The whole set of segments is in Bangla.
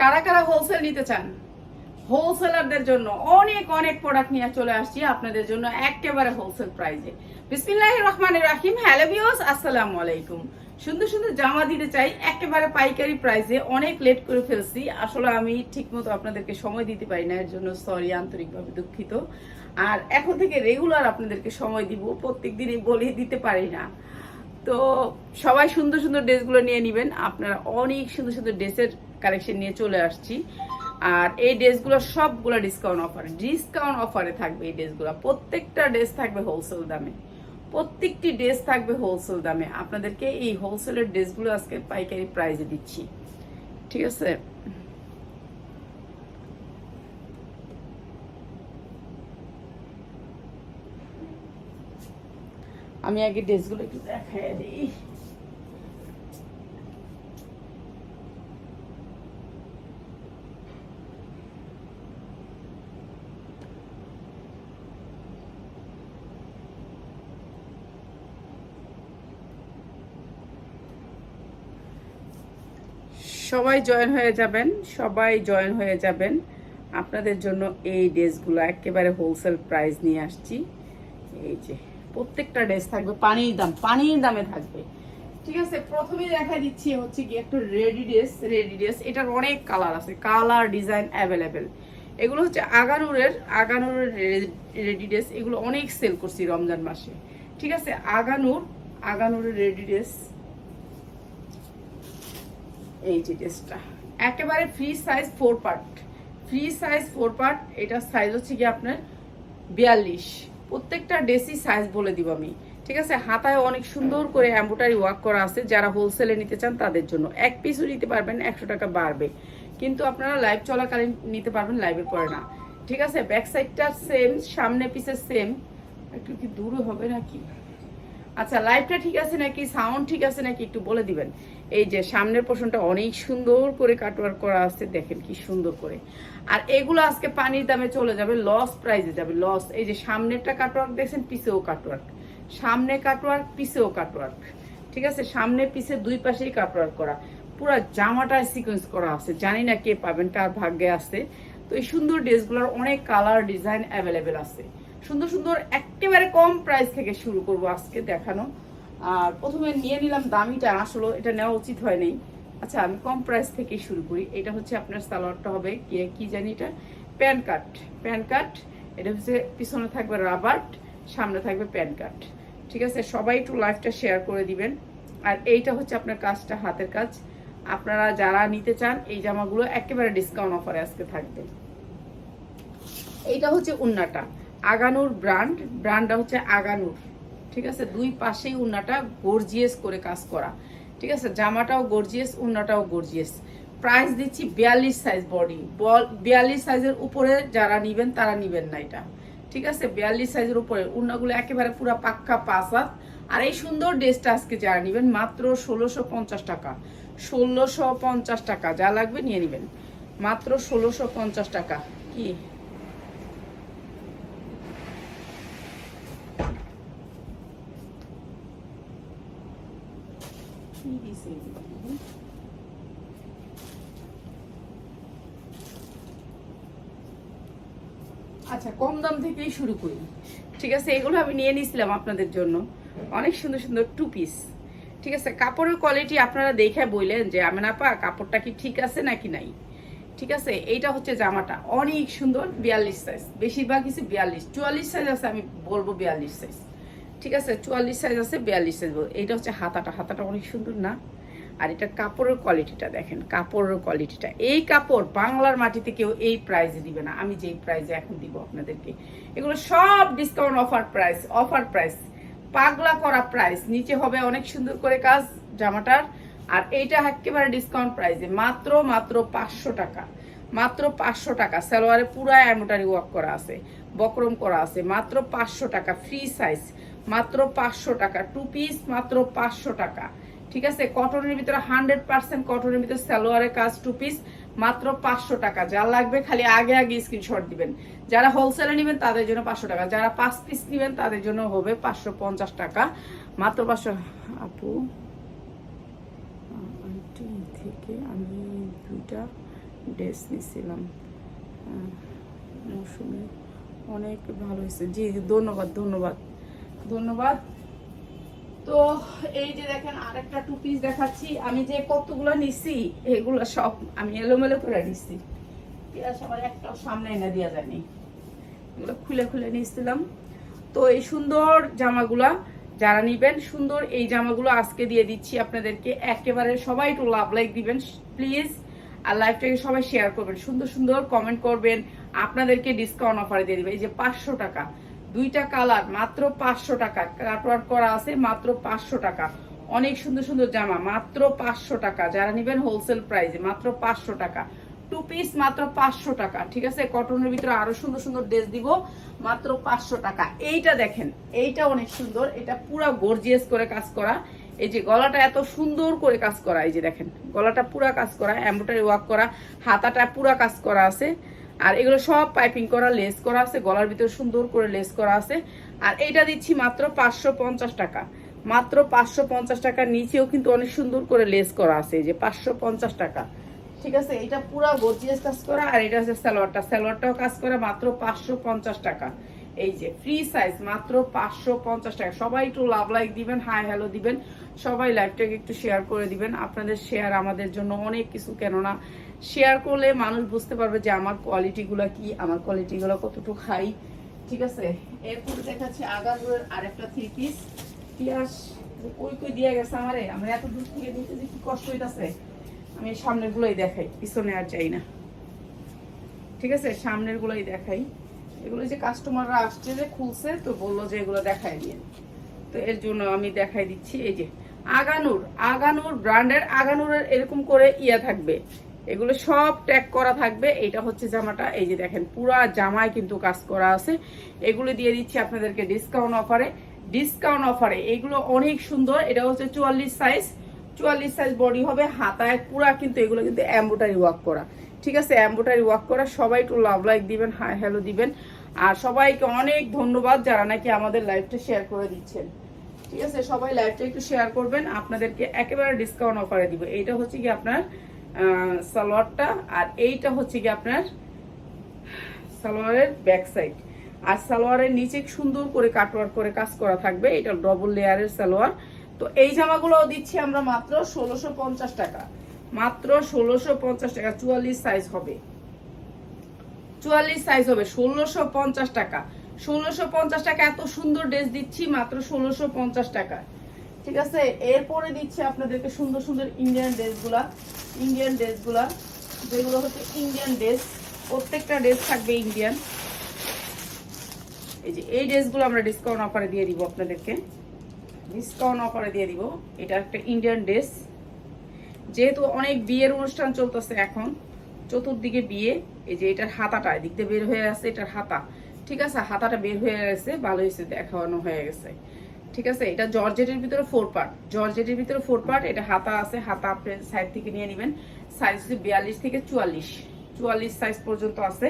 কারা কারা হোলসেল নিতে চান? হোলসেলারদের জন্য অনেক অনেক প্রোডাক্ট নিয়ে চলে আসছি আপনাদের জন্য একেবারে হোলসেল প্রাইজে বিসমিল্লাহ রহমান রাহিম। হ্যালো ভিউস আসসালামু আলাইকুম। সুন্দর সুন্দর জামা দিতে চাই, একেবারে পাইকারি প্রাইসে অনেক লেট করে ফেলছি। আসলে আমি ঠিকমতো আপনাদেরকে সময় দিতে পারি না, এর জন্য সরি আন্তরিকভাবে দুঃখিত। আর এখন থেকে রেগুলার আপনাদেরকে সময় দিব প্রত্যেক দিনই বলে দিতে পারি না। তো সবাই সুন্দর সুন্দর ড্রেসগুলো নিয়ে নেবেন। আপনারা অনেক সুন্দর সুন্দর ড্রেসের কালেকশন নিয়ে চলে আসছি। আর এই ড্রেসগুলো সবগুলো ডিসকাউন্ট অফারে ডিসকাউন্ট অফারে থাকবে এই ড্রেসগুলো প্রত্যেকটা ড্রেস থাকবে হোলসেল দামে। প্রত্যেকটি ড্রেস থাকবে হোলসেল দামে। আপনাদেরকে এই হোলসেলের ড্রেসগুলো আজকে পাইকারি প্রাইজে দিচ্ছি। ঠিক আছে? আমি আগে ড্রেসগুলো একটু দেখাই দিই। সবাই জয়েন হয়ে যাবেন, সবাই জয়েন হয়ে যাবেন। আপনাদের জন্য এই ড্রেসগুলো একেবারে হোলসেল প্রাইস নিয়ে আসছি। এই যে, প্রত্যেকটা ড্রেস থাকবে, পানির দাম, পানির দামে থাকবে। ঠিক আছে প্রথমেই দেখা দিচ্ছি হচ্ছে কি একটা রেডি ড্রেস রেডি ড্রেস। এটার অনেক কালার আছে কালার ডিজাইন অ্যাভেলেবেল এগুলো হচ্ছে আগানুরের আগানুরের রেডি ড্রেস। এগুলো অনেক সেল করছি রমজান মাসে। ঠিক আছে, আগানুর, আগানুরের রেডি ড্রেস। এই যে ড্রেসটা একেবারে free size four part free size four part এটা সাইজ হচ্ছে কি আপনার বিয়াল্লিশ। প্রত্যেকটা ড্রেসই সাইজ বলে দিব আমি। ঠিক আছে? হাতায় অনেক সুন্দর করে এম্বোটারি ওয়ার্ক করা আছে। যারা হোলসেলে নিতে চান তাদের জন্য। এক পিসও নিতে পারবেন, একশো টাকা বাড়বে। কিন্তু আপনারা লাইভ চলাকালীন নিতে পারবেন লাইভের পরে না। ঠিক আছে? ব্যাক সাইডটা সেম সামনে পিসের সেম একটু কি দূরে হবে নাকি? আচ্ছা লাইভটা ঠিক আছে নাকি? সাউন্ড ঠিক আছে নাকি? একটু বলে দিবেন। এই যে সামনের পোর্শনটা অনেক সুন্দর করে কাটওয়ার্ক করা আছে, দেখেন কি সুন্দর করে। আর এগুলো আজকে পানির দামে চলে যাবে লস প্রাইজে যাবে লস এই যে সামনেরটা কাটওয়ার্ক দেখছেন পিছেও কাটওয়ার্ক সামনে কাটওয়ার্ক পিছেও কাটওয়ার্ক ঠিক আছে? সামনে, পিছে, দুই পাশেই কাটওয়ার্ক করা। পুরো জামাটায় সিকোয়েন্স করা আছে, জানি না কে পাবেন কার ভাগ্যে আছে। তো এই সুন্দর ড্রেসগুলোর অনেক কালার ডিজাইন অ্যাভেলেবেল আছে। সুন্দর সুন্দর, একেবারে কম প্রাইস থেকে শুরু করব আজকে দেখানো। আর প্রথমে নিয়ে নিলাম দামিটা আসলে এটা নেওয়া উচিত হয় নাই। আচ্ছা আমি কম প্রাইস থেকে শুরু করি। এটা হচ্ছে আপনার সালোয়ারটা হবে কি জানি এটা? প্যান কাট। প্যান কাট, এটা হচ্ছে পিছনে থাকবে রাবার্ট সামনে থাকবে প্যান কাট। ঠিক আছে, সবাই একটু লাইফটা শেয়ার করে দিবেন। আর এইটা হচ্ছে আপনার কাজটা, হাতের কাজ। আপনারা যারা নিতে চান, এই জামাগুলো একেবারে ডিসকাউন্ট অফারে আজকে থাকবে। এইটা হচ্ছে উন্নাটা। আগানুর ব্র্যান্ড ব্র্যান্ডটা হচ্ছে আগানুর। ঠিক আছে? দুই পাশেই উন্নাটা গর্জিয়াস করে কাজ করা। ঠিক আছে? জামাটাও গর্জিয়াস উন্নাটাও গর্জিয়াস প্রাইস দিচ্ছি বিয়াল্লিশ সাইজ বডি বিয়াল্লিশ সাইজের উপরে যারা নিবেন, তারা নিবেন না এটা। ঠিক আছে? বিয়াল্লিশ সাইজের উপরে। উন্নাগুলো একেবারে পুরো পাক্কা পাঁচ আর এই সুন্দর ড্রেসটা আজকে যারা নিবেন, মাত্র ষোলোশো পঞ্চাশ টাকা। ষোলোশো পঞ্চাশ টাকা। যা লাগবে নিয়ে নিবেন। মাত্র ষোলোশো পঞ্চাশ টাকা। কি? কি? আচ্ছা কম দাম থেকেই শুরু করি। ঠিক আছে, এগুলো আমি নিয়ে নিয়েছিলাম আপনাদের জন্য। অনেক সুন্দর সুন্দর টু পিস ঠিক আছে, কাপড়ের কোয়ালিটি আপনারা দেখে বললেন যে আমি না পা কাপড়টা কি ঠিক আছে নাকি নাই? ঠিক আছে, এইটা হচ্ছে জামাটা। অনেক সুন্দর, বিয়াল্লিশ সাইজ বেশিরভাগ কিছু বিয়াল্লিশ। চুয়াল্লিশ সাইজ আছে, আমি বলব বিয়াল্লিশ সাইজ ঠিক আছে, চুয়াল্লিশ সাইজ আছে, বিয়াল্লিশ সাইজ এইটা হচ্ছে হাতাটা। হাতাটা অনেক সুন্দর না? আর এটা কাপড়ের কোয়ালিটিটা দেখেন, কাপড়ের কোয়ালিটিটা এই কাপড় বাংলার মাটিতে কেউ এই প্রাইজে দিবে না। আমি যেই প্রাইজে এখন দিব আপনাদেরকে। এগুলো সব discount offer price offer price পাগলা করা প্রাইস নিচে হবে অনেক সুন্দর করে কাজ জামাটার। আর এইটা একেবারে ডিসকাউন্ট প্রাইসে মাত্র মাত্র পাঁচশো টাকা। মাত্র পাঁচশো টাকা। সালোয়ারে পুরো অ্যামোটারি ওয়ার্ক করা আছে। বক্রম করা আছে। মাত্র পাঁচশো টাকা। ফ্রি সাইজ মাত্র পাঁচশো টাকা টু পিস মাত্র পাঁচশো টাকা। ঠিক আছে? কটনের ভিতরে হান্ড্রেড পার্সেন্ট কটনের ভিতরে সালোয়ারের কাজ টু পিস মাত্র পাঁচশো টাকা। যা লাগবে খালি আগে আগে স্ক্রিনশট দিবেন। যারা হোলসেলে নেবেন তাদের জন্য পাঁচশো টাকা। যারা পাঁচ পিস নেবেন তাদের জন্য হবে পাঁচশো পঞ্চাশ টাকা। মাত্র পাঁচশো আপু থেকে আমি দুইটা ড্রেস নিছিলাম। আহ, মৌসুমি অনেক ভালো হয়েছে। জি, ধন্যবাদ ধন্যবাদ। ধন্যবাদ। তো এই যে দেখেন, আরেকটা টু পিস দেখাচ্ছি। আমি যে কতগুলো নিছি, এগুলো সব আমি এলোমেলো করে নিছি। একটাও সামনে এনে এগুলো খুলে খুলে নিয়েছিলাম। তো এই সুন্দর জামাগুলা যারা নিবেন, সুন্দর এই জামাগুলো আজকে দিয়ে দিচ্ছি আপনাদেরকে। একেবারে সবাই একটু লাভ লাইক দিবেন প্লিজ আর লাইভটাকে সবাই শেয়ার করবেন, সুন্দর সুন্দর কমেন্ট করবেন। আপনাদেরকে ডিসকাউন্ট অফারে দিয়ে দিবে। এই যে পাঁচশো টাকা। দুইটা কালার, মাত্র পাঁচশো টাকা। কাটওয়ার্ক করা আছে মাত্র পাঁচশো টাকা। অনেক সুন্দর সুন্দর জামা, মাত্র পাঁচশো টাকা। যারা নিবেন হোলসেল প্রাইসে মাত্র পাঁচশো টাকা। টু পিস মাত্র পাঁচশো টাকা। ঠিক আছে? কটনের ভিতরে আরও সুন্দর সুন্দর ড্রেস দিব, মাত্র পাঁচশো টাকা। এইটা দেখেন, এইটা অনেক সুন্দর। এটা পুরো গর্জিয়াস করে কাজ করা। এই যে গলাটা এত সুন্দর করে কাজ করা, এই যে দেখেন। গলাটা পুরা কাজ করা এম্ব্রয়ডারি ওয়ার্ক করা, হাতাটা পুরা কাজ করা আছে। আর এগুলো সব পাইপিং করা লেস করা আছে, গলার ভিতরে সুন্দর করে লেস করা আছে। আর এটা দিচ্ছি মাত্র পাঁচশো পঞ্চাশ টাকা। মাত্র পাঁচশো পঞ্চাশ টাকার নিচেও কিন্তু অনেক সুন্দর করে লেস করা আছে যে পাঁচশো পঞ্চাশ টাকা। ঠিক আছে এটা পুরা গর্জিয়াস কাজ করা, আর এটা হচ্ছে স্যালোয়ারটা স্যালোয়ারটাও কাজ করা মাত্র পাঁচশো পঞ্চাশ টাকা। এই যে ফ্রি সাইজ মাত্র পাঁচশো পঞ্চাশ টাকা। সবাই একটু লাভ লাইক দিবেন হাই হ্যালো দিবেন। সবাই লাইভটাকে একটু শেয়ার করে দিবেন। আপনাদের শেয়ার আমাদের জন্য অনেক কিছু, কেননা শেয়ার করলে মানুষ বুঝতে পারবে যে আমার কোয়ালিটিগুলো কি, আমার কোয়ালিটিগুলো কতটুকু হাই ঠিক আছে? এরপরে দেখাচ্ছি আগামের আরেকটা থ্রি পিস পিয়াস কই কই দিয়ে গেছে আমারে? আমরা এত দূর থেকে দিতে যে কি কষ্ট হইতাছে। আমি সামনের গুলোই দেখাই, পিছনে আর যাই না। ঠিক আছে? সামনের গুলোই দেখাই। এগুলো যে কাস্টমাররা আসছে, যে খুলছে, তো বলল যে এগুলো দেখাই দিয়ে। তো এর জন্য আমি দেখাই দিচ্ছি, এই যে, আগানুর আগানুর ব্র্যান্ডের আগানুরের এরকম করে ইয়া থাকবে। এগুলো সব ট্যাগ করা থাকবে এটা হচ্ছে জামাটা, এই যে দেখেন, পুরা জামায় কিন্তু কাজ করা আছে। এগুলো দিয়ে দিচ্ছি আপনাদেরকে ডিসকাউন্ট অফারে ডিসকাউন্ট অফারে এগুলো অনেক সুন্দর, এটা হচ্ছে চুয়াল্লিশ সাইজ চুয়াল্লিশ সাইজ বডি হবে, হাতায় পুরা কিন্তু এগুলো কিন্তু এম্বোটারি ওয়ার্ক করা। ঠিক আছে এম্বোটারি ওয়ার্ক করা, সবাই একটু লাভ লাইক দিবেন হাই হ্যালো দিবেন। আর সবাইকে অনেক ধন্যবাদ যারা নাকি আমাদের লাইভটা শেয়ার করে দিচ্ছেন। ঠিক আছে, সবাই লাইভটা একটু শেয়ার করবেন, আপনাদেরকে একেবারে ডিসকাউন্ট অফারে দিব। এইটা হচ্ছে কি আপনার সালোয়ারটা, আর এইটা হচ্ছে কি আপনার সালোয়ারের ব্যাক সাইড আর সালোয়ারের নিচে সুন্দর করে কাটওয়ার্ক করে কাজ করা থাকবে, এটা ডবল লেয়ারের সালোয়ার। তো এই জামাগুলো দিচ্ছি আমরা মাত্র ষোলোশো টাকা। মাত্র ষোলোশো পঞ্চাশ টাকা, চুয়াল্লিশ সাইজ হবে। চুয়াল্লিশ সাইজ হবে, ষোলোশো পঞ্চাশ টাকা। ষোলোশো পঞ্চাশ টাকা, এত সুন্দর ড্রেস দিচ্ছি, মাত্র ষোলোশো পঞ্চাশ টাকা। ঠিক আছে? এরপরে দিচ্ছি আপনাদেরকে সুন্দর সুন্দর ইন্ডিয়ান ড্রেসগুলা ইন্ডিয়ান ড্রেসগুলা যেগুলো হচ্ছে ইন্ডিয়ান ড্রেস প্রত্যেকটা ড্রেস থাকবে ইন্ডিয়ান এই যে এই ড্রেসগুলো আমরা ডিসকাউন্ট অফারে দিয়ে দিব আপনাদেরকে। ডিসকাউন্ট অফারে দিয়ে দিব। এটা একটা ইন্ডিয়ান ড্রেস যেহেতু অনেক বিয়ের অনুষ্ঠান চলতেছে এখন, চতুর্দিকে বিয়ে, এই যে এটার হাতাটা, এদিক দিয়ে বের হয়ে আছে এটার হাতা। ঠিক আছে, হাতাটা বের হয়ে গেছে, ভালো হয়েছে, দেখানো হয়ে গেছে। ঠিক আছে, এটা জর্জেটের ভিতরে ফোর পার্ট জর্জেটের ভিতরে ফোর পার্ট এটা হাতা আছে, হাতা আপনি সাইড থেকে নিয়ে নেবেন। সাইজ হচ্ছে বিয়াল্লিশ থেকে চুয়াল্লিশ। চুয়াল্লিশ সাইজ পর্যন্ত আছে।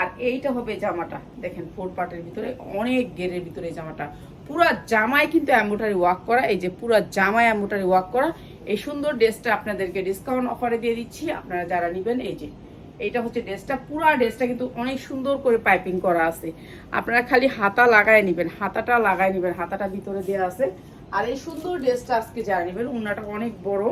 আর এইটা হবে জামাটা। দেখেন ফোর পার্টের ভিতরে, অনেক গেরের ভিতরে জামাটা। পুরা জামায় কিন্তু অ্যাম্বোটারি ওয়াক করা, এই যে পুরা জামায় অ্যাম্বোটারি ওয়াক করা এই সুন্দর ড্রেসটা আপনাদেরকে ডিসকাউন্ট অফারে দিয়ে দিচ্ছি, আপনারা যারা নেবেন, এই যে, এইটা হচ্ছে ড্রেসটা, পুরা ড্রেসটা কিন্তু অনেক সুন্দর করে পাইপিং করা আছে। আপনারা খালি হাতা লাগায় নেবেন, হাতাটা লাগায় নেবেন, হাতাটা ভিতরে দেওয়া আছে। আর এই সুন্দর ড্রেসটা আজকে যারা নেবেন উন্নাটা অনেক বড়,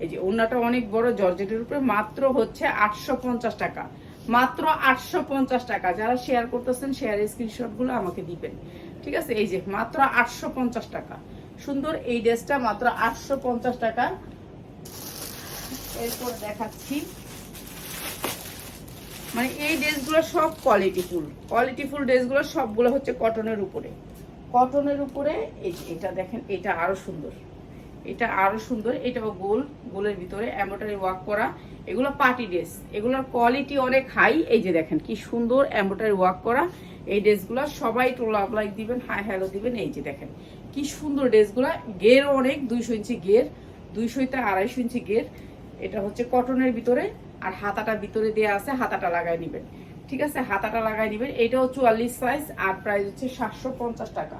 এই যে উন্নাটা অনেক বড়, জর্জেটের উপরে মাত্র হচ্ছে আটশো পঞ্চাশ টাকা। মাত্র আটশো পঞ্চাশ টাকা। যারা শেয়ার করতেছেন শেয়ারের স্ক্রিনশটগুলো আমাকে দিবেন। ঠিক আছে? এই যে, মাত্র আটশো পঞ্চাশ টাকা। সুন্দর, এই ড্রেসটা মাত্র আটশো পঞ্চাশ টাকা। এরপর দেখাচ্ছি। মানে এই ড্রেসগুলো সব কোয়ালিটিফুল কোয়ালিটিফুল ড্রেসগুলো সবগুলো হচ্ছে কটনের উপরে। কটনের উপরে এটা দেখেন, এটা আরও সুন্দর। এটা আরও সুন্দর, এটাও গোল, গোলের ভিতরে এম্ব্রয়ডারি ওয়ার্ক করা। এগুলো পার্টি ড্রেস এগুলোর কোয়ালিটি অনেক হাই এই যে দেখেন, কি সুন্দর এম্ব্রয়ডারি ওয়ার্ক করা। এই ড্রেসগুলো সবাই লাভ লাইক দিবেন হাই হ্যালো দিবেন, এই যে দেখেন। কি সুন্দর ড্রেসগুলো। গের অনেক, দুইশো ইঞ্চি গের, দুইশো আড়াইশো ইঞ্চি গের। এটা হচ্ছে কটনের ভিতরে আর হাতাটা ভিতরে দেওয়া আছে, হাতাটা লাগাই নিবেন। ঠিক আছে? হাতাটা লাগাই নিবেন। এটাও চুয়াল্লিশ সাইজ আর প্রাইস হচ্ছে সাতশো পঞ্চাশ টাকা।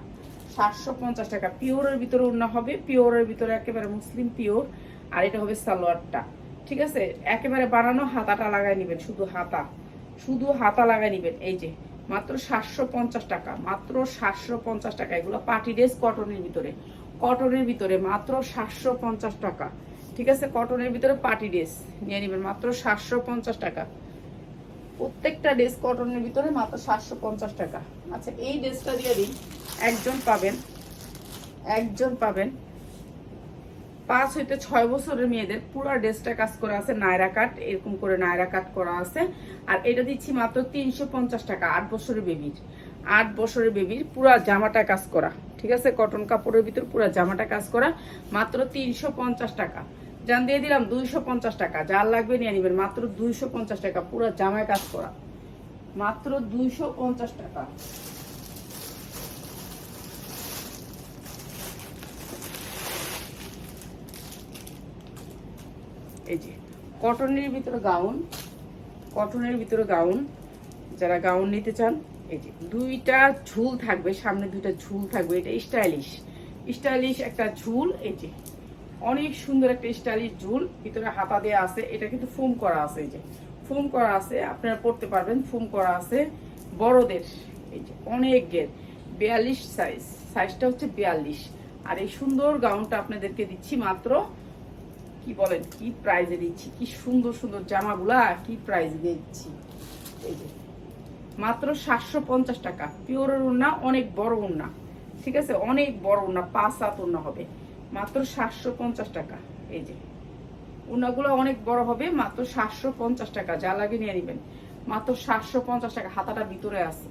সাতশো পঞ্চাশ টাকা। পিওরের ভিতরে অন্য হবে। পিওরের ভিতরে একেবারে মুসলিম পিওর। আর এটা হবে সালোয়ারটা। ঠিক আছে? একেবারে বানানো হাতাটা লাগাই নেবেন। শুধু হাতা। শুধু হাতা লাগাই নেবেন। এই যে মাত্র সাতশো পঞ্চাশ টাকা, মাত্র সাতশো পঞ্চাশ টাকা। এগুলো পার্টি ড্রেস কটনের ভিতরে কটনের ভিতরে মাত্র সাতশো পঞ্চাশ টাকা। ঠিক আছে, কটনের ভিতরে পার্টি ড্রেস নিয়ে নেবেন, মাত্র সাতশো পঞ্চাশ টাকা। প্রত্যেকটা ড্রেস কটনের ভিতরে মাত্র সাতশো পঞ্চাশ টাকা। আচ্ছা এই ড্রেসটা দিয়ে দিই একজন পাবেন একজন পাবেন। পাঁচ হইতে ছয় বছরের মেয়েদের পুরো ড্রেসটা কাজ করা আছে, নায়রা কাট, এরকম করে নায়রা কাট করা আছে। আর এটা দিচ্ছি মাত্র তিনশো পঞ্চাশ টাকা, আট বছরের বেবির। আট বছরের বেবির পুরা জামাটা কাজ করা, ঠিক আছে? কটন কাপড়ের ভিতর পুরো জামাটা কাজ করা, মাত্র তিনশো পঞ্চাশ টাকা। জান দিয়ে দিলাম দুইশো পঞ্চাশ টাকা, যার লাগবে নিয়ে নিবেন, মাত্র দুইশো পঞ্চাশ টাকা, পুরো জামায় কাজ করা। মাত্র দুইশো পঞ্চাশ টাকা। এই যে, কটনের ভিতরে গাউন কটনের ভিতরে গাউন যারা গাউন নিতে চান, এই যে, দুইটা ঝুল থাকবে, সামনে দুইটা ঝুল থাকবে, এটা স্টাইলিশ স্টাইলিশ একটা ঝুল, এই যে, অনেক সুন্দর একটা স্টাইলিশ ঝুল, ভিতরে হাতা দেওয়া আছে, এটা কিন্তু ফোম করা আছে, এই যে ফোম করা আছে, আপনারা পড়তে পারবেন ফোম করা আছে, বড়দের, এই যে, অনেক গের, বিয়াল্লিশ সাইজ সাইজটা হচ্ছে বিয়াল্লিশ। আর এই সুন্দর গাউনটা আপনাদেরকে দিচ্ছি মাত্র কি বলেন, কি প্রাইজে দিচ্ছি? কি সুন্দর সুন্দর জামাগুলা, কি প্রাইজে দিচ্ছি? এই যে, মাত্র সাতশো পঞ্চাশ টাকা। পিওরের উন্না অনেক বড় উন্না ঠিক আছে? অনেক বড় উন্না পাঁচ, সাত উন্না হবে। মাত্র সাতশো পঞ্চাশ টাকা। এই যে উন্নাগুলো অনেক বড় হবে, মাত্র সাতশো পঞ্চাশ টাকা। যা লাগে নিয়ে নেবেন। মাত্র সাতশো পঞ্চাশ টাকা। হাতাটা ভিতরে আছে।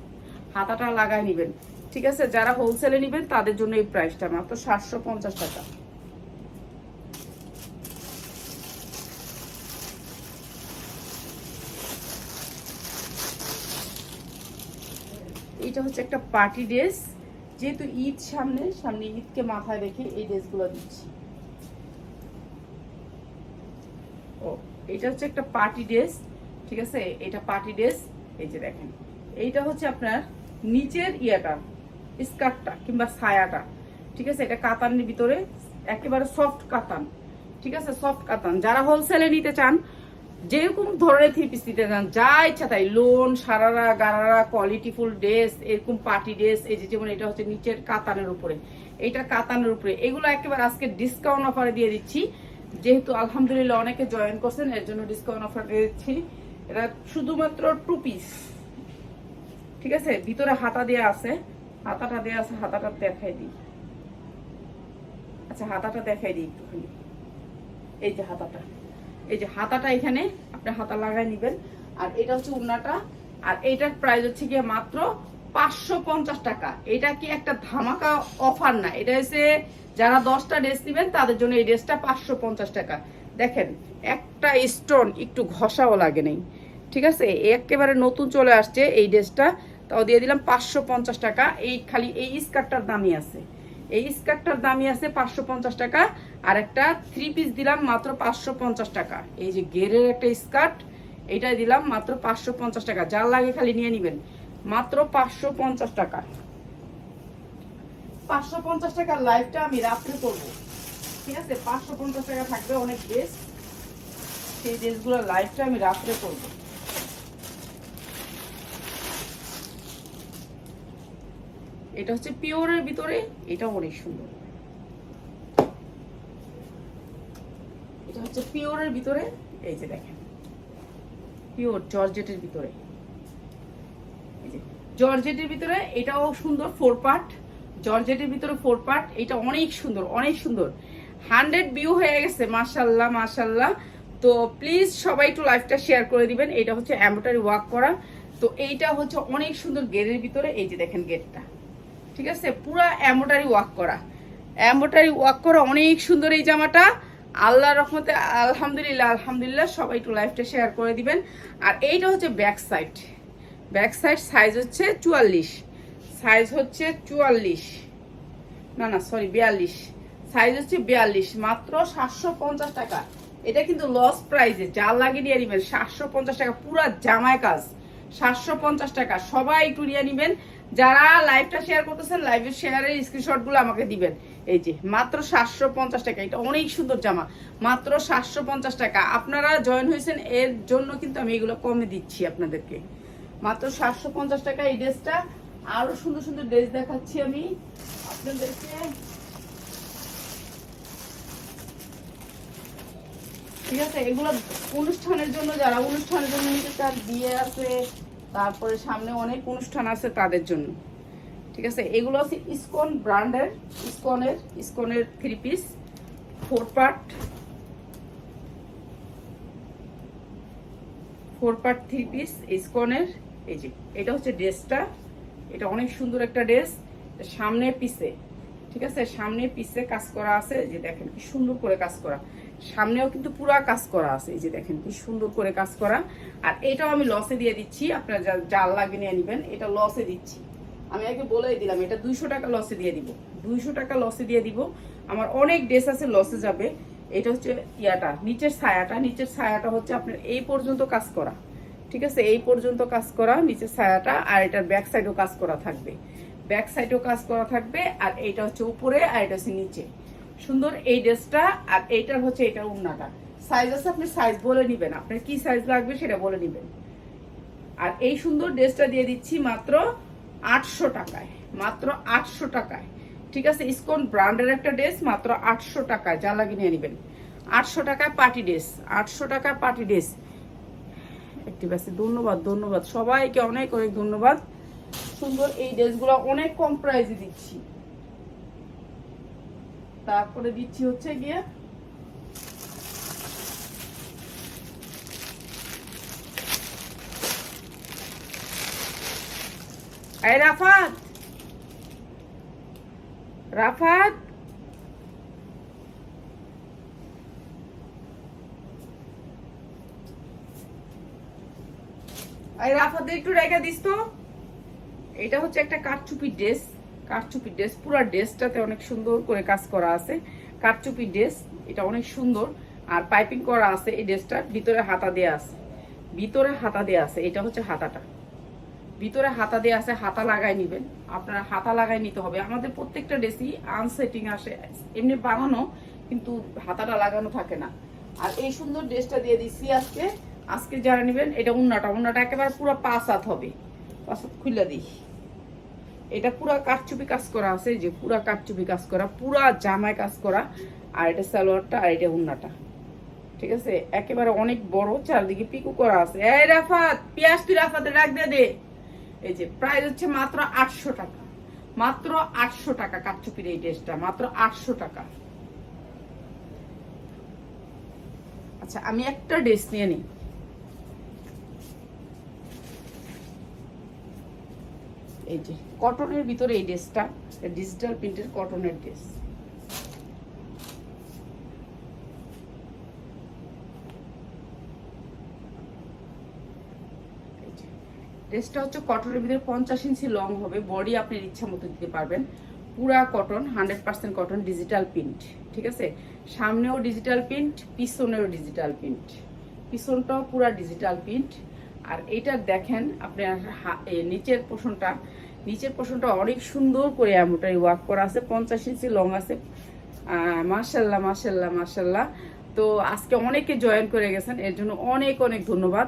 হাতাটা লাগাই নেবেন। ঠিক আছে? যারা হোলসেলে নেবেন, তাদের জন্য এই প্রাইসটা মাত্র সাতশো পঞ্চাশ টাকা। এইটা হচ্ছে একটা পার্টি ড্রেস। যেহেতু ঈদ সামনে সামনে ঈদকে মাথায় রেখে এই ড্রেসগুলো দিচ্ছি। ও, এটা হচ্ছে একটা পার্টি ড্রেস, ঠিক আছে? এটা পার্টি ড্রেস, এই যে দেখেন। এইটা হচ্ছে আপনার নিচের ইয়েটা, স্কার্টটা কিংবা ছায়াটা, ঠিক আছে? এটা কাতানের ভিতরে, একেবারে সফট কাতান, ঠিক আছে? সফট কাতান। যারা হোলসেলে নিতে চান যেরকম ধরনের থ্রি পিস দিতে চান, যা ইচ্ছা তাই lawn sharara, gharara quality full dress এরকম পার্টি ড্রেস এই যে যেমন এটা হচ্ছে নিচের কাতানের উপরে। এইটা কাতানের উপরে। এগুলো একেবারে আজকে ডিসকাউন্ট অফারে দিয়ে দিচ্ছি। যেহেতু আলহামদুলিল্লাহ অনেকে জয়েন করছেন, এর জন্য ডিসকাউন্ট অফার দিয়ে দিচ্ছি। এটা শুধুমাত্র টু পিস ঠিক আছে? ভিতরে হাতা দেওয়া আছে। হাতাটা দেওয়া আছে, হাতাটা দেখাই দিই। আচ্ছা হাতাটা দেখাই দিই একটুখানি। এই যে হাতাটা। এই যে হাতাটা এখানে আপনি হাতা লাগাই নেবেন। আর এটা হচ্ছে উন্নাটা আর এইটার প্রাইস হচ্ছে গিয়ে মাত্র পাঁচশো পঞ্চাশ টাকা। এটা কি একটা ধামাকা অফার না? এটা হচ্ছে যারা দশটা ড্রেস নেবেন, তাদের জন্য এই ড্রেসটা পাঁচশো পঞ্চাশ টাকা। দেখেন, একটা স্টোন একটু ঘষাও লাগে নেই। ঠিক আছে? একেবারে নতুন চলে আসছে এই ড্রেসটা তাও দিয়ে দিলাম পাঁচশো পঞ্চাশ টাকা। এই খালি এই স্কার্টটার দামই আছে। এই স্কার্টটার দামই আছে পাঁচশো পঞ্চাশ টাকা, আর একটা থ্রি পিস দিলাম মাত্র পাঁচশো পঞ্চাশ টাকা। এই যে গেরের একটা স্কার্ট, এইটাই দিলাম মাত্র পাঁচশো পঞ্চাশ টাকা। যার লাগে খালি নিয়ে নিবেন। মাত্র পাঁচশো পঞ্চাশ টাকা। পাঁচশো পঞ্চাশ টাকার লাইভটা আমি রাত্রে করব। ঠিক আছে? পাঁচশো পঞ্চাশ টাকা থাকবে অনেক ড্রেস সেই ড্রেসগুলোর লাইভটা আমি রাত্রে করব। এটা হচ্ছে পিওরের ভিতরে এটা অনেক সুন্দর। ভিতরে, এই যে দেখেন। পিওর জর্জেটের ভিতরে। জর্জেটের ভিতরে, এটাও সুন্দর ফোর পার্ট জর্জেটের ভিতরে ফোর পার্ট এটা অনেক সুন্দর অনেক সুন্দর। হান্ড্রেড ভিউ হয়ে গেছে, মাশাল্লাহ তো প্লিজ সবাই একটু লাইভটা শেয়ার করে দিবেন। এটা হচ্ছে এম্ব্রয়ডারি ওয়ার্ক করা। তো এইটা হচ্ছে অনেক সুন্দর গেটের ভিতরে, এই যে দেখেন গেটটা ঠিক আছে? পুরো এম্ব্রয়ডারি ওয়াক করা। এম্ব্রয়ডারি ওয়াক করা অনেক সুন্দর এই জামাটা। আল্লাহ রহমতে আলহামদুলিল্লাহ আলহামদুলিল্লাহ সবাই একটু লাইফটা শেয়ার করে দিবেন। আর এইটা হচ্ছে back side back side size হচ্ছে চুয়াল্লিশ। সাইজ হচ্ছে চুয়াল্লিশ। না না সরি বিয়াল্লিশ। সাইজ হচ্ছে বিয়াল্লিশ, মাত্র সাতশো পঞ্চাশ টাকা। এটা কিন্তু লস প্রাইজে যা লাগিয়ে নিয়ে নেবেন, সাতশো পঞ্চাশ টাকা, পুরো জামায় কাজ। সাতশো পঞ্চাশ টাকা, সবাই একটু নিয়ে নেবেন। যারা লাইভটা শেয়ার করতেছেন লাইভের শেয়ারের স্ক্রিনশটগুলো আমাকে দিবেন। এই যে, মাত্র সাতশো পঞ্চাশ টাকা। এটা অনেক সুন্দর জামা। মাত্র সাতশো পঞ্চাশ টাকা। আপনারা জয়েন হয়েছেন, এর জন্য কিন্তু আমি এগুলো কমে দিচ্ছি আপনাদেরকে। মাত্র সাতশো পঞ্চাশ টাকা এই ড্রেসটা। আরও সুন্দর সুন্দর ড্রেস দেখাচ্ছি আমি আপনাদেরকে। ঠিক আছে, এগুলো অনুষ্ঠানের জন্য, যারা অনুষ্ঠানের জন্য নিতে চান, বিয়ে আছে তারপরে সামনে অনেক অনুষ্ঠান আছে তাদের জন্য। ঠিক আছে? এগুলো হচ্ছে ইসকন ব্র্যান্ডের, ইসকনের ইসকনের three piece four part four part three piece ইসকনের, এই যে, এটা হচ্ছে ড্রেসটা। এটা অনেক সুন্দর একটা ড্রেস। সামনে পিসে ঠিক আছে? সামনে পিসে কাজ করা আছে। যে দেখেন, কি সুন্দর করে কাজ করা। সামনেও কিন্তু পুরা কাজ করা আছে। এই যে দেখেন, কি সুন্দর করে কাজ করা। আর এটাও আমি লসে দিয়ে দিচ্ছি। আপনার যা জাল লাগে নিয়ে নেবেন, এটা লসে দিচ্ছি। আমি আগে বলেই দিলাম, এটা দুইশো টাকা লসে দিয়ে দিব। দুইশো টাকা লসে দিয়ে দিব। আমার অনেক ড্রেস আছে লসে যাবে। এটা হচ্ছে ইয়াটা, নিচের ছায়াটা। নিচের ছায়াটা হচ্ছে আপনার এই পর্যন্ত কাজ করা। ঠিক আছে? এই পর্যন্ত কাজ করা, নিচের ছায়াটা। আর এটার ব্যাক সাইডও কাজ করা থাকবে। ব্যাক সাইডও কাজ করা থাকবে। আর এটা হচ্ছে উপরে, আর এটা হচ্ছে নিচে। সুন্দর এই ড্রেসটা আর এইটার হচ্ছে এটার উন্নাটা। সাইজ আছে, আপনি সাইজ বলে নিবেন। আপনার কি সাইজ লাগবে সেটা বলে নিবেন। আর এই সুন্দর ড্রেসটা দিয়ে দিচ্ছি মাত্র আটশো টাকায়। মাত্র আটশো টাকায়। ঠিক আছে, ইসকন ব্র্যান্ডের একটা ড্রেস, মাত্র আটশো টাকায়। যা লাগে নিয়ে নেবেন। আটশো টাকায় পার্টি ড্রেস। আটশো টাকায় পার্টি ড্রেস। একটি ব্যাসে ধন্যবাদ ধন্যবাদ। সবাইকে অনেক অনেক ধন্যবাদ। সুন্দর এই ড্রেসগুলো অনেক কম প্রাইজে দিচ্ছি। তারপরে দিচ্ছি হচ্ছে গিয়ে রাফাত! রাফাত! রাফাত একটু রেখে দিস তো। এটা হচ্ছে একটা কাঠচুপি ড্রেস। কাঠচুপি ড্রেস, পুরো ড্রেসটাতে অনেক সুন্দর করে কাজ করা আছে। কাঠচুপি ড্রেস, এটা অনেক সুন্দর। আর পাইপিং করা আছে এই ড্রেসটার ভিতরে হাতা দেয়া আছে। ভিতরে হাতা দেয়া আছে, এটা হচ্ছে হাতাটা। ভিতরে হাতা দেয়া আছে, হাতা লাগাই নিবেন। আপনারা হাতা লাগাই নিতে হবে। আমাদের প্রত্যেকটা ড্রেসই আনসেটিং আসে, এমনি বানানো, কিন্তু হাতাটা লাগানো থাকে না। আর এই সুন্দর ড্রেসটা দিয়ে দিচ্ছি আজকে। আজকে যারা নেবেন, এটা উন্নাটা। উন্নাটা একেবারে পুরো পাঁচ হাত হবে। পাঁচ হাত খুলে দিই। এটা পুরা কাঠচুপি কাজ করা আছে যে পুরা কাঠচুপি কাজ করা, পুরা জামায় কাজ করা, আর এটা সালোয়ারটা আর এটা উন্নাটা। ঠিক আছে? একেবারে অনেক বড়, চারদিকে পিকু করা আছে। এই রাফাত, পেঁয়াজ তুই রাফাতে রাখ দে দে। এই যে প্রাইস হচ্ছে মাত্র আটশো টাকা। মাত্র আটশো টাকা কাঠচুপির এই ড্রেসটা, মাত্র আটশো টাকা। আচ্ছা আমি একটা ড্রেস নিয়ে নিই। এই যে, কটনের ভিতরে এই ড্রেসটা ডিজিটাল প্রিন্টের কটনের ড্রেস। ড্রেসটা হচ্ছে কটনের ভিতরে পঞ্চাশ ইঞ্চি লং হবে বডি আপনার ইচ্ছা মতো দিতে পারবেন। পুরা cotton, hundred percent cotton digital print, ঠিক আছে? সামনেও ডিজিটাল প্রিন্ট, পিছনেও ডিজিটাল প্রিন্ট। পিছনটাও পুরা ডিজিটাল প্রিন্ট। আর এইটা দেখেন আপনার নিচের পোষণটা নিচের পোষণটা অনেক সুন্দর করে এমনটাই ওয়ার্ক করা আছে পঞ্চাশ ইঞ্চি লং আছে। মার্শাল্লাহ মার্শাল্লাহ মার্শাল্লাহ তো আজকে অনেকে জয়েন করে গেছেন এর জন্য অনেক অনেক ধন্যবাদ।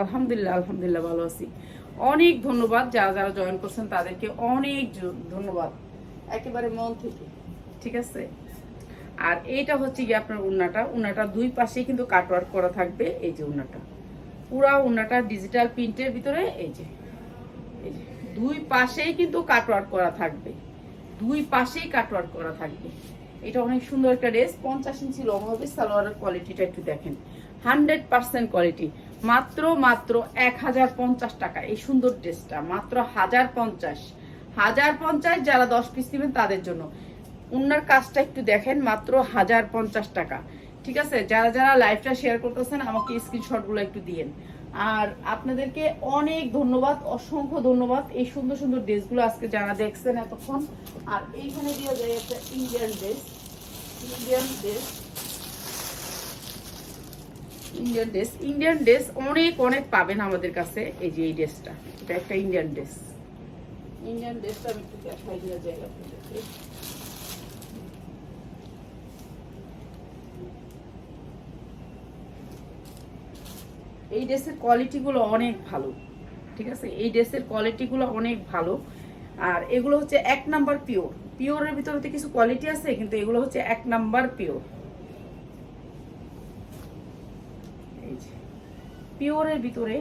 আলহামদুলিল্লাহ আলহামদুলিল্লাহ ভালো আছি। অনেক ধন্যবাদ যারা যারা জয়েন করছেন তাদেরকে অনেক ধন্যবাদ। একেবারে মন থেকে। ঠিক আছে? আর এইটা হচ্ছে গিয়ে আপনার উন্নাটা। উন্নাটা দুই পাশে কিন্তু কাটওয়ার্ক করা থাকবে এই যে উন্নাটা। পুরা উন্নাটা ডিজিটাল প্রিন্টের ভিতরে এই যে দুই পাশেই কিন্তু কাটওয়ার্ক করা থাকবে। দুই পাশেই কাটওয়ার্ক করা থাকবে। এটা অনেক সুন্দর একটা ড্রেস পঞ্চাশ ইঞ্চি লং হবে, সালোয়ারের কোয়ালিটিটা একটু দেখেন। হান্ড্রেড পার্সেন্ট কোয়ালিটি মাত্র মাত্র এক হাজার পঞ্চাশ টাকা। এই সুন্দর ড্রেসটা মাত্র হাজার পঞ্চাশ। হাজার পঞ্চাশ যারা দশ পিস নেবেন তাদের জন্য। উনার কাজটা একটু দেখেন, মাত্র হাজার পঞ্চাশ টাকা। ঠিক আছে? যারা যারা লাইভটা শেয়ার করতেছেন, আমাকে স্ক্রিনশটগুলো একটু দিয়েন। আর আপনাদেরকে অনেক ধন্যবাদ, অসংখ্য ধন্যবাদ এই সুন্দর সুন্দর ড্রেসগুলো আজকে যারা দেখছেন এতক্ষণ। আর এইখানে দিয়ে যায় একটা Indian dress Indian dress Indian dress Indian dress অনেক অনেক পাবেন আমাদের কাছে এই যে এই ড্রেসটা এটা একটা ইন্ডিয়ান ড্রেস ইন্ডিয়ান ড্রেসটা আমি একটু দেখাই দেওয়া জায়গা আপনাদেরকে এই ড্রেসের কোয়ালিটিগুলো অনেক ভালো, ঠিক আছে? এই ড্রেসের কোয়ালিটিগুলো অনেক ভালো। আর এগুলো হচ্ছে এক নাম্বার পিওর পিওরের ভিতরে তো কিছু কোয়ালিটি আছে, কিন্তু এগুলো হচ্ছে এক নাম্বার পিওর এই পিওরের ভিতরে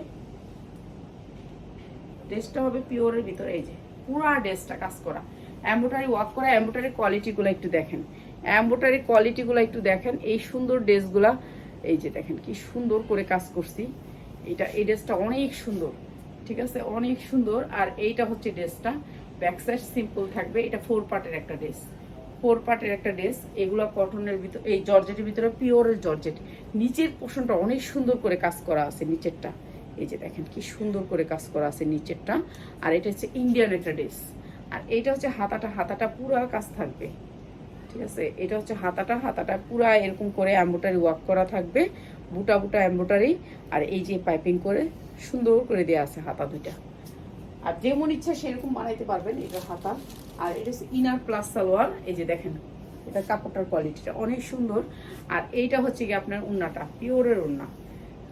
ড্রেসটা হবে পিওরের ভিতরে। এই যে, পুরা ড্রেসটা কাজ করা। এম্বোটারি ওয়ার্ক করা এম্বোটারি কোয়ালিটিগুলো একটু দেখেন। এম্বোটারি কোয়ালিটিগুলো একটু দেখেন, এই সুন্দর ড্রেসগুলা। এই যে দেখেন কি সুন্দর করে কাজ করছি। এটা, এই ড্রেসটা অনেক সুন্দর, ঠিক আছে? অনেক সুন্দর। আর এইটা হচ্ছে ড্রেসটা। ব্যাক সাইড সিম্পল থাকবে। এটা ফোর পার্টের একটা ড্রেস। ফোর পার্টের একটা ড্রেস। এগুলো কটনের ভিতর, এই জর্জেটের ভিতরে পিওরের জর্জেট। নিচের পোর্শনটা অনেক সুন্দর করে কাজ করা আছে নিচেরটা। এই যে দেখেন কি সুন্দর করে কাজ করা আছে নিচেরটা। আর এটা হচ্ছে ইন্ডিয়ান একটা ড্রেস। আর এটা হচ্ছে হাতাটা হাতাটা পুরো কাজ থাকবে। ঠিক আছে? এটা হচ্ছে হাতাটা। হাতাটা পুরা এরকম করে এম্বোটারি ওয়ার্ক করা থাকবে। বুটা বুটা এম্বোটারি আর এই যে পাইপিং করে সুন্দর করে দেওয়া আছে হাতা দুইটা। আর যেমন ইচ্ছা সেরকম বানাইতে পারবেন এটা হাতা। আর এটা হচ্ছে ইনার প্লাস সালোয়ার। এই যে দেখেন, এটা কাপড়টার কোয়ালিটিটা অনেক সুন্দর। আর এইটা হচ্ছে গিয়ে আপনার উন্নাটা, পিওরের উন্না।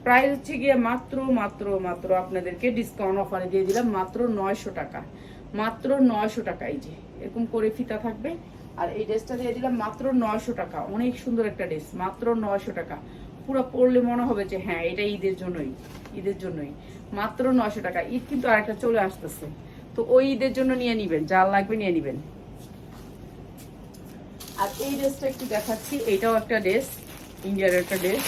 প্রাইস হচ্ছে গিয়ে মাত্র মাত্র মাত্র আপনাদেরকে ডিসকাউন্ট অফারে দিয়ে দিলাম মাত্র নয়শো টাকা। মাত্র নয়শো টাকা এই যে। এরকম করে ফিতা থাকবে। আর এই ড্রেসটা দিয়ে দিলাম মাত্র নয়শো টাকা। অনেক সুন্দর একটা ড্রেস, মাত্র নয়শো টাকা। পুরো পরলে মনে হবে যে হ্যাঁ এটা ঈদের জন্যই ঈদের জন্যই। মাত্র নয়শো টাকা। ঈদ কিন্তু আরেকটা চলে আসতেছে। তো ওই ঈদের জন্য নিয়ে নিবেন, যা লাগবে নিয়ে নিবেন। আর এই ড্রেসটা একটু দেখাচ্ছি এইটাও একটা ড্রেস, ইন্ডিয়ার একটা ড্রেস।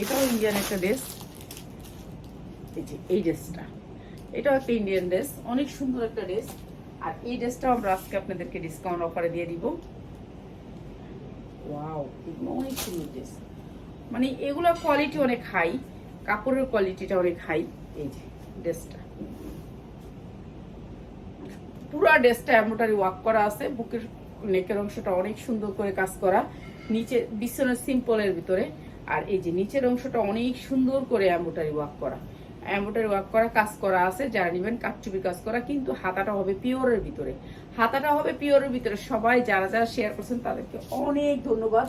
এটাও ইন্ডিয়ান একটা ড্রেস। এই যে, এই ড্রেসটা। এটাও একটা ইন্ডিয়ান ড্রেস। অনেক সুন্দর একটা ড্রেস। আর এই ড্রেসটাও আমরা আজকে আপনাদেরকে ডিসকাউন্ট অফারে দিয়ে দিব। ওয়াও ড্রেস মানে এগুলোর কোয়ালিটি অনেক হাই কাপড়ের কোয়ালিটিটা অনেক হাই এই যে ড্রেসটা পুরা ড্রেসটা এমোটারি ওয়ার্ক করা আছে, বুকের নেকের অংশটা অনেক সুন্দর করে কাজ করা, নিচে বিছানার সিম্পলের ভিতরে, আর এই যে নিচের অংশটা অনেক সুন্দর করে এমোটারি ওয়ার্ক করা। এমব্রয়ডারি ওয়ার্ক করা কাজ করা আছে, যারা নেবেন কাপচুপি কাজ করা, কিন্তু হাতাটা হবে পিওরের ভিতরে। হাতাটা হবে পিওরের ভিতরে। সবাই যারা যারা শেয়ার করছেন, তাদেরকে অনেক ধন্যবাদ।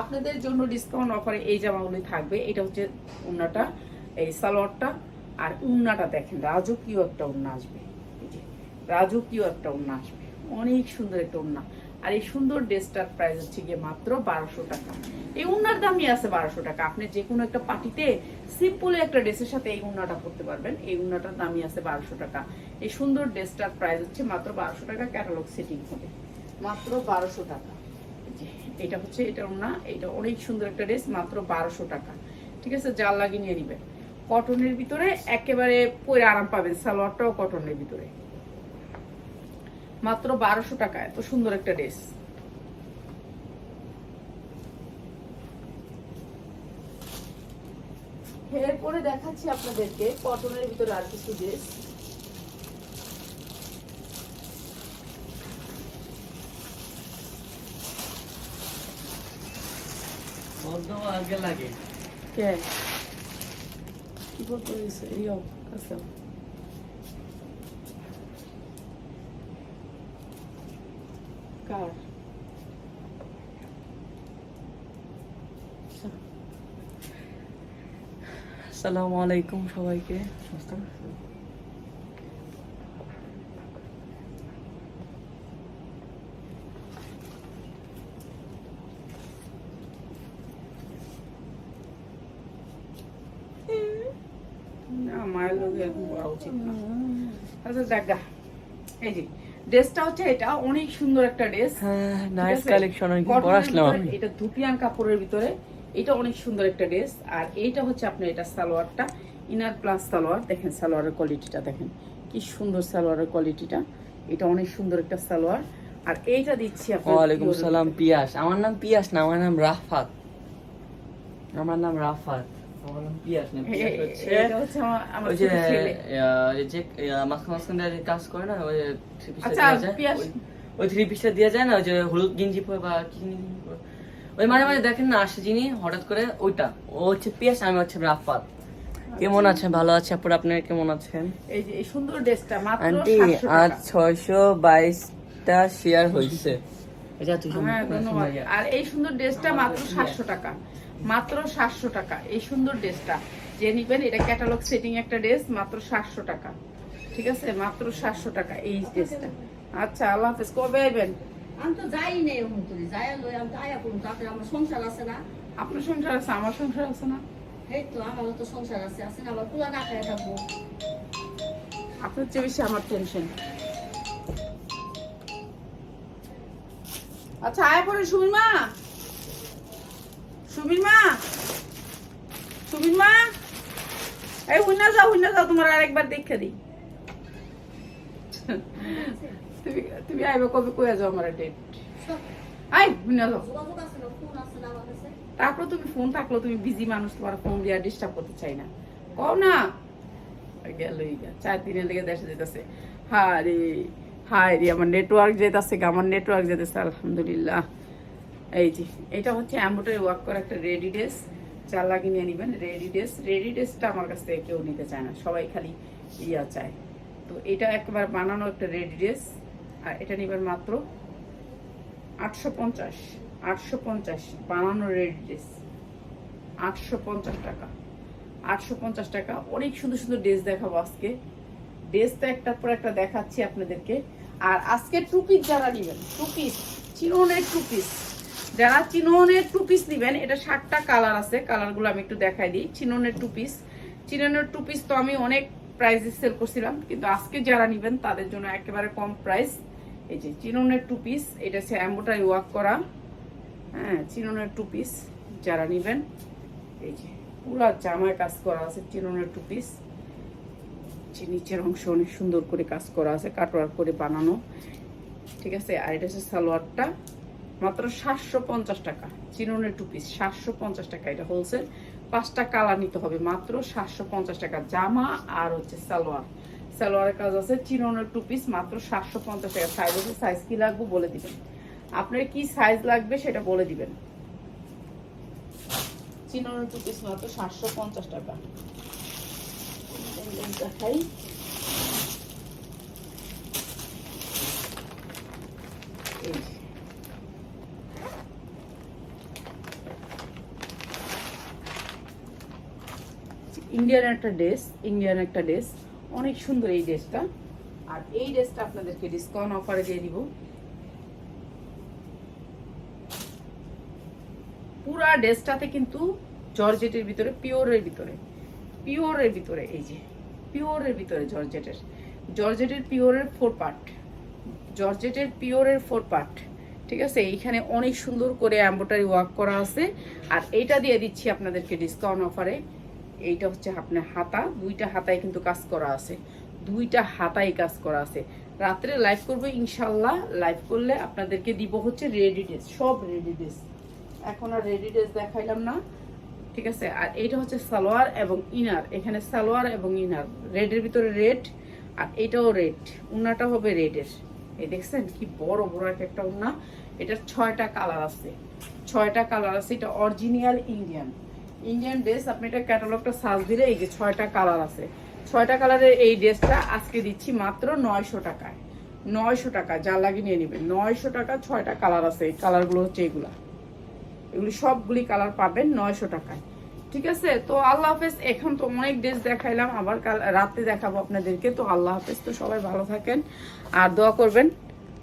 আপনাদের জন্য ডিসকাউন্ট অফারে এই জামাগুলি থাকবে। এটা হচ্ছে উন্নাটা, এই সালোয়ারটা, আর উন্নাটা দেখেন, রাজকীয় একটা উন্না আসবে। রাজকীয় একটা উন্না আসবে। অনেক সুন্দর একটা উন্না। আর এই সুন্দর ড্রেসটার প্রাইস হচ্ছে গিয়ে মাত্র বারোশো টাকা। এই উন্নার দামই আছে বারোশো টাকা। আপনি যে কোনো একটা পার্টিতে সিম্পল একটা ড্রেসের সাথে এই উন্নাটা করতে পারবেন। এই উন্নাটার দামই আছে বারোশো টাকা। এই সুন্দর ড্রেসটার প্রাইস হচ্ছে মাত্র বারোশো টাকা ক্যাটালগ সেটিং হবে। মাত্র বারোশো টাকা। এটা হচ্ছে এটা উন্না। এটা অনেক সুন্দর একটা ড্রেস মাত্র বারোশো টাকা। ঠিক আছে জাল লাগিয়ে নিয়ে নিবেন। কটনের ভিতরে একেবারে পরে আরাম পাবেন। সালোয়ারটাও কটনের ভিতরে। মাত্র বারোশো টাকা এত সুন্দর একটা ড্রেস। এরপরে দেখাচ্ছি আপনাদেরকে কটনের ভিতরে আর কিছু ড্রেস। আগে লাগে। কে? কি বলতে ইয়ো কার আচ্ছা, আসসালামু আলাইকুম সবাইকে না মায়ের লোক এরকম করা উচিত না। আচ্ছা দেখা এই যে ড্রেসটা হচ্ছে এটা অনেক সুন্দর একটা ড্রেস। হ্যাঁ নাইস কালেকশন অনেক পরে আসলাম আমি। এটা ধুপিয়ান কাপড়ের ভিতরে। এটা অনেক সুন্দর একটা ড্রেস। আর এইটা হচ্ছে আপনার এটা সালোয়ারটা ইনার প্লাস সালোয়ার। দেখেন সালোয়ারের কোয়ালিটিটা দেখেন। কি সুন্দর সালোয়ারের কোয়ালিটিটা এটা অনেক সুন্দর একটা সালোয়ার। আর এইটা দিচ্ছি আপনার ওয়ালাইকুম সালাম পিয়াস। আমার নাম পিয়াস না আমার নাম রাফাত। আমার নাম রাফাত। আমার নাম পিয়াস না পিয়াস এ- হচ্ছে এটা হচ্ছে আমার- আমার ওই যে ছোট ছেলে। আহ, ওই যে আহ, মাঝখান মাঝখান দিয়ে যে কাজ করে না ওই থ্রি পিসটা আচ্ছা, দেওয়া যায় পিয়াস। ওই- ওই থ্রি পিসটা দেওয়া যায় না ওই যে হলুদ গেঞ্জি পরে বা কি ওই মাঝে মাঝে দেখেন না আসে যিনি হঠাৎ করে ওইটা ও হচ্ছে পিয়াস আমি হচ্ছে রাফাত কেমন আছেন? ভালো আছে আপুর আপনার কেমন আছেন? এই যে এই সুন্দর ড্রেসটা মাত্র আন্টি আজ টাকা। ছয়শো বাইশটা শেয়ার হয়েছে। এটা হ্যাঁ আর এই সুন্দর ড্রেসটা মাত্র সাতশো টাকা। মাত্র সাতশো টাকা। এই সুন্দর ড্রেসটা। যে নিবেন এটা ক্যাটালগ সেটিং একটা ড্রেস মাত্র সাতশো টাকা। ঠিক আছে? মাত্র সাতশো টাকা এই ড্রেসটা। আচ্ছা আল্লাহ হাফেজ কবে আইবেন? আমি তো যাই নেই লই আমি তো আয়া করুন তাতে আমার সংসার আছে না। আপনার সংসার আছে আমার সংসার আছে না? এই তো আমারও তো সংসার আছে আছে না আমার কুলা না খায় থাকব। আপনার চেয়ে বেশি আমার টেনশন আচ্ছা আয় পরে সুমির মা। সুমির মা? মা? এই হুইনা যাও হুইনা যাও, তোমার আরেকবার দেখে দিই। তুমি তুমি আইবে কবে যাও আমার ডেট আই, হুইনা যাও। তারপর তুমি ফোন থাকল তুমি বিজি মানুষ, তোমার ফোন দিয়ে ডিস্টার্ব করতে চাই না। কও না। গেলই গা, চার দিনের লেগে দেশে যেতেছে হ্যাঁ রে, হায় রে, আমার নেটওয়ার্ক যেতেছে আমার নেটওয়ার্ক যেতেছে আলহামদুলিল্লাহ। এই যে, এটা হচ্ছে অ্যাম্বোটারি ওয়ার্ক করা একটা রেডি ড্রেস। চার লাগিয়ে নিয়ে নিবেন, রেডি ড্রেস। রেডি ড্রেসটা আমার কাছ থেকে কেউ নিতে চায় না, সবাই খালি ইয়া চায়। তো এটা একবার বানানো একটা রেডি ড্রেস, আর এটা নিবেন মাত্র আটশো পঞ্চাশ আটশো পঞ্চাশ বানানো রেডি ড্রেস। আটশো পঞ্চাশ টাকা, আটশো পঞ্চাশ টাকা। অনেক সুন্দর সুন্দর ড্রেস দেখাবো আজকে। ড্রেস তো একটার পর একটা দেখাচ্ছি আপনাদেরকে। আর আজকে টু পিস যারা নেবেন, টু পিস চিনোনের টু পিস। যারা চিনোনের টু পিস নেবেন, এটা ষাটটা কালার আছে কালারগুলো আমি একটু দেখাই দিই। চিননের টু পিস চিনোনের টু পিস তো আমি অনেক প্রাইসে সেল করছিলাম, কিন্তু আজকে যারা নেবেন, তাদের জন্য একেবারে কম প্রাইস এই যে চিনোনের টু পিস এটা হচ্ছে অ্যাম্বোটারি ওয়ার্ক করা। হ্যাঁ চিননের টু পিস যারা নেবেন, এই যে পুরো জামায় কাজ করা আছে চিনোনের টু পিস যে নিচের অংশ অনেক সুন্দর করে কাজ করা আছে কাটওয়ার করে বানানো। ঠিক আছে, আর এটা হচ্ছে সালোয়ারটা। মাত্র সাতশো পঞ্চাশ টাকা। চিনোনের টু পিস সাতশো পঞ্চাশ টাকা এটা হোলসেল পাঁচটা কালার নিতে হবে মাত্র সাতশো পঞ্চাশ টাকা। জামা আর হচ্ছে সালোয়ার। সালোয়ারের কাজ আছে চিনোনের টু পিস মাত্র সাতশো পঞ্চাশ টাকা। সাইজ আছে সাইজ কি লাগবে বলে দিবেন। আপনার কি সাইজ লাগবে সেটা বলে দিবেন। চিনোনের টু পিস মাত্র সাতশো পঞ্চাশ টাকা। দেখাই এই যে। ইন্ডিয়ান একটা ড্রেস ইন্ডিয়ান একটা ড্রেস অনেক সুন্দর এই ড্রেসটা আর এই ড্রেসটা আপনাদেরকে ডিসকাউন্ট অফারে দিয়ে দিব। পুরা ড্রেসটাতে কিন্তু জর্জেটের ভিতরে পিওরের ভিতরে পিওরের ভিতরে, এই যে পিওরের ভিতরে জর্জেটের জর্জেটের পিওরের ফোর পার্ট জর্জেটের পিওরের ফোর পার্ট ঠিক আছে? এইখানে অনেক সুন্দর করে এম্বোটারি ওয়ার্ক করা আছে। আর এইটা দিয়ে দিচ্ছি আপনাদেরকে ডিসকাউন্ট অফারে এইটা হচ্ছে আপনার হাতা, দুইটা হাতায় কিন্তু কাজ করা আছে। দুইটা হাতায় কাজ করা আছে। রাত্রে লাইভ করব ইনশাল্লাহ লাইভ করলে আপনাদেরকে দিব হচ্ছে রেডি ড্রেস সব রেডি ড্রেস এখন আর রেডি ড্রেস দেখাইলাম না। ঠিক আছে? আর এইটা হচ্ছে সালোয়ার এবং ইনার। এখানে সালোয়ার এবং ইনার। রেডের ভিতরে রেড আর এটাও রেড উন্নাটা হবে রেডের এই দেখছেন? কি বড় বড় এক একটা উন্না এটার ছয়টা কালার আছে। ছয়টা কালার আছে। এটা অরিজিনাল ইন্ডিয়ান ইন্ডিয়ান ড্রেস আপনি এটা ক্যাটালগটা সার্চ দিলে এই যে ছয়টা কালার আছে। ছয়টা কালারের এই ড্রেসটা আজকে দিচ্ছি মাত্র নয়শো টাকায়। নয়শো টাকা যা লাগিয়ে নিয়ে নেবেন। নয়শো টাকা, ছয়টা কালার আছে। এই কালারগুলো হচ্ছে এগুলা। এগুলি সবগুলি কালার পাবেন নয়শো টাকায়। ঠিক আছে? তো আল্লাহ হাফেজ, এখন তো অনেক ড্রেস দেখাইলাম। আবার কাল রাতে দেখাবো আপনাদেরকে। তো আল্লাহ হাফেজ, তো সবাই ভালো থাকেন। আর দোয়া করবেন।